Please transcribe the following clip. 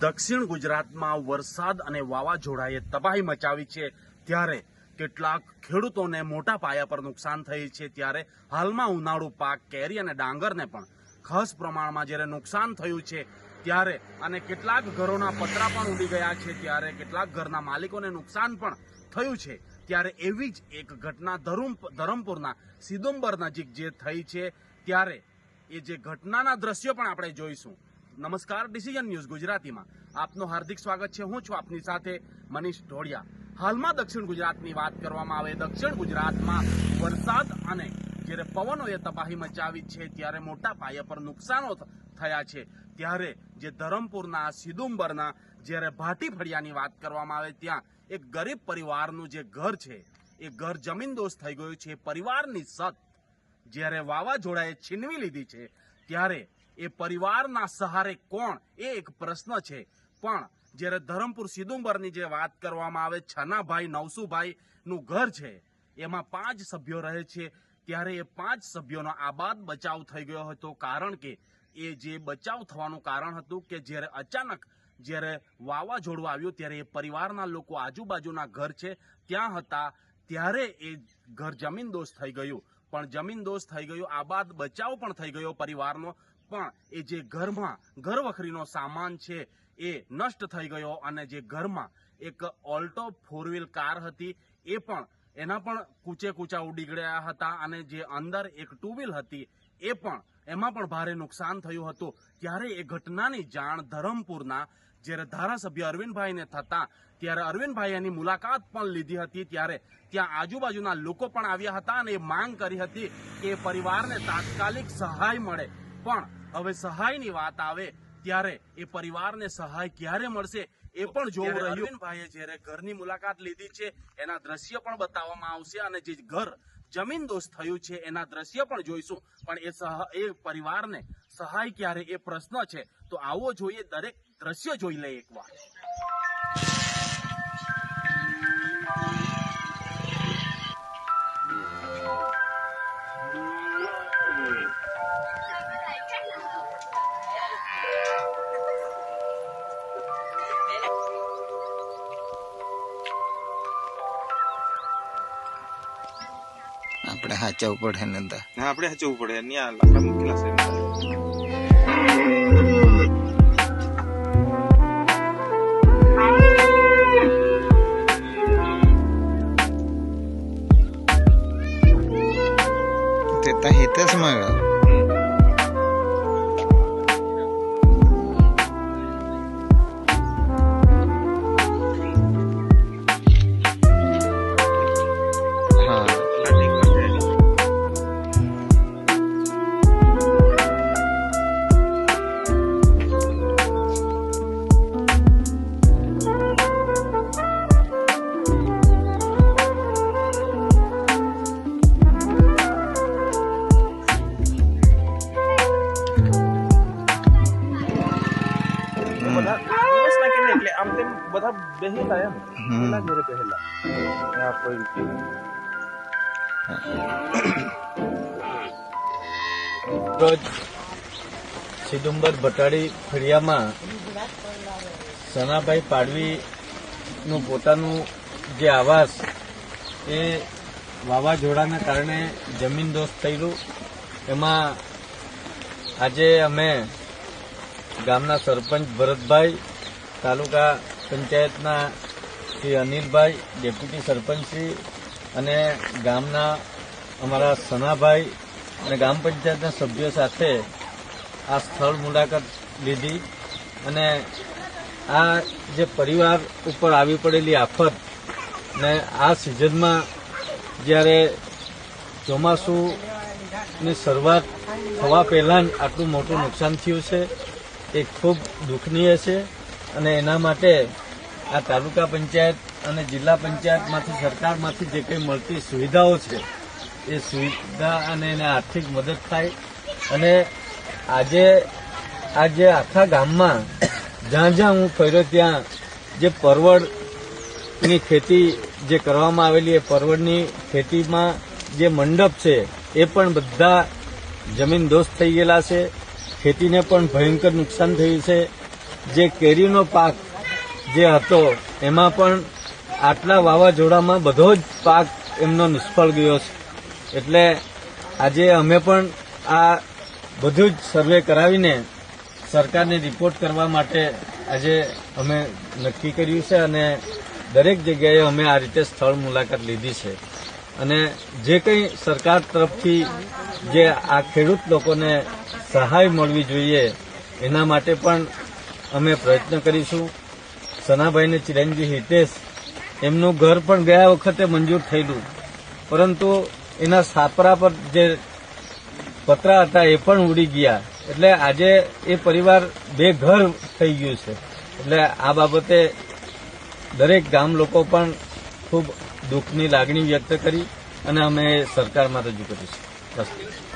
દક્ષિણ ગુજરાતમાં વરસાદ અને વાવાઝોડાએ તબાહી મચાવી છે. ત્યારે કેટલાક ખેડૂતોને મોટા પાયા પર નુકસાન થઈ છે. ત્યારે હાલમાં ઉનાળુ પાક કેરી અને ડાંગરને પણ ખાસ પ્રમાણમાં જ્યારે નુકસાન થયું છે, ત્યારે અને કેટલાક ઘરોના પતરા પણ ઉડી ગયા છે. ત્યારે કેટલાક ઘરના માલિકોને નુકસાન પણ થયું છે. ત્યારે એવી જ એક ઘટના ધરમ, ધરમપુરના સિદુંબર નજીક જે થઈ છે. ત્યારે એ જે ઘટનાના દ્રશ્યો પણ આપણે જોઈશું. નમસ્કાર ડિસિઝન ન્યૂઝ ગુજરાતીમાં. આપનું હાર્દિક સ્વાગત છે. હું છું આપની સાથે મનીષ ઢોળિયા. હાલમાં દક્ષિણ ગુજરાતની વાત કરવામાં આવે, દક્ષિણ ગુજરાતમાં વરસાદ અને જ્યારે પવનોએ તબાહી મચાવી છે, ત્યારે મોટા પાયા પર નુકસાનો થયા છે. ત્યારે જે ધરમપુરના, સિદુંબરના, જ્યારે ભાટી ફળિયાની વાત કરવામાં આવે, ત્યાં એક ગરીબ પરિવારનું જે ઘર છે, એ ઘર જમીનદોસ્ત થઈ ગયું છે. પરિવારની સત જ્યારે વાવાઝોડાએ છીનવી લીધી છે, ત્યારે એ પરિવારના સહારે કોણ? એ એક પ્રશ્ન છે. પણ જ્યારે ધરમપુર સિદુંબરની જે વાત કરવામાં આવે, છનાભાઈ નવસુભાઈ નું ઘર છે, એમાં પાંચ સભ્યો રહે છે. ત્યારે એ પાંચ સભ્યોનો આબાદ બચાવ થઈ ગયો હતો. કારણ કે એ જે બચાવ થવાનું કારણ હતું કે જ્યારે અચાનક જ્યારે વાવાઝોડું આવ્યું, ત્યારે એ પરિવારના લોકો આજુબાજુના ઘર છે, ત્યાં હતા, ત્યારે એ ઘર જમીનદોસ્ત થઈ ગયું. પણ જમીનદોસ્ત થઈ ગયું, આબાદ બચાવ પણ થઈ ગયો પરિવારનો. પણ એ જે ઘરમાં ઘર વખરીનો સામાન છે, એ નષ્ટ થઈ ગયો અને જે ઘરમાં એક ઓલ્ટો ફોર વ્હીલ કાર હતી, એ પણ, એના પણ કૂચે કૂચા ઉડી ગયા હતા અને જે અંદર એક ટુ વ્હીલ હતી, એ પણ, એમાં પણ ભારે નુકસાન થયું હતું. ત્યારે એ ઘટનાની જાણ ધરમપુરના, જ્યારે ધારાસભ્ય અરવિંદભાઈને થતા, ત્યારે અરવિંદભાઈ એની મુલાકાત પણ લીધી હતી. ત્યારે ત્યાં આજુબાજુના લોકો પણ આવ્યા હતા અને એ માંગ કરી હતી કે પરિવારને તાત્કાલિક સહાય મળે. પણ હવે સહાયની વાત આવે ત્યારે એ પરિવારને સહાય ક્યારે મળશે એ પણ જોવું રહ્યું. અરવિંદભાઈએ જ્યારે ઘરની મુલાકાત લીધી છે એના દ્રશ્ય પણ બતાવવામાં આવશે અને જે ઘર જમીન દોષ થયું છે એના દ્રશ્ય પણ જોઈશું. પણ એ સહ એ પરિવારને સહાય ક્યારે એ પ્રશ્ન છે તો આવો જોઈએ દરેક દ્રશ્ય જોઈ લે એકવાર આપણે હાચવવું પડે ને અંદર. હા આપણે હચવું પડે ન્યા લાકડા મૂકેલા આમ તેમ બધા બેહેલા એમ. પેલા ઘરે બેહેલા. આ કોઈ રોજ સિદુંબર ભટાડી ફળિયામાં સનાભાઈ પાડવીનું પોતાનું જે આવાસ એ વાવાઝોડાના કારણે જમીન દોસ્ત થયેલું. એમાં આજે અમે ગામના સરપંચ ભરતભાઈ તાલુકા પંચાયતના શ્રી અનિલભાઈ, ડેપ્યુટી સરપંચશ્રી અને ગામના અમારા સનાભાઈ અને ગ્રામ પંચાયતના સભ્યો સાથે આ સ્થળ મુલાકાત લીધી અને આ જે પરિવાર ઉપર આવી પડેલી આફત ને આ સિઝનમાં જ્યારે ચોમાસુની શરૂઆત થવા પહેલાં આટલું મોટું નુકસાન થયું છે, એ ખૂબ દુઃખનીય છે. અને એના માટે આ તાલુકા પંચાયત અને જિલ્લા પંચાયતમાંથી સરકારમાંથી જે કંઈ મળતી સુવિધાઓ છે, એ સુવિધા અને એને આર્થિક મદદ થાય. અને આજે આજે આખા ગામમાં જ્યાં જ્યાં હું ફર્યો ત્યાં જે પરવળની ખેતી જે કરવામાં આવેલી, એ પરવળની ખેતીમાં જે મંડપ છે, એ પણ બધા જમીન દોસ્ત થઈ ગયેલા છે. ખેતીને પણ ભયંકર નુકસાન થયું છે. જે કેરીનો પાક જે હતો, એમાં પણ આટલા વાવાઝોડામાં બધો જ પાક એમનો નિષ્ફળ ગયો છે. એટલે આજે અમે પણ આ બધું જ સર્વે કરાવીને સરકારને રિપોર્ટ કરવા માટે આજે અમે નક્કી કર્યું છે અને દરેક જગ્યાએ અમે આ રીતે સ્થળ મુલાકાત લીધી છે. અને જે કંઈ સરકાર તરફથી જે આ ખેડૂત લોકોને સહાય મળવી જોઈએ, એના માટે પણ અમે પ્રયત્ન કરીશું. સનાભાઈને ચિરંજી હિતેશ, એમનું ઘર પણ ગયા વખતે મંજૂર થયેલું. પરંતુ એના સાપરા પર જે પતરા હતા એ પણ ઉડી ગયા. એટલે આજે એ પરિવાર બે ઘર થઈ ગયું છે. એટલે આ બાબતે દરેક ગામ લોકો પણ ખૂબ દુઃખની લાગણી વ્યક્ત કરી અને અમે સરકારમાં રજૂ કરીશું.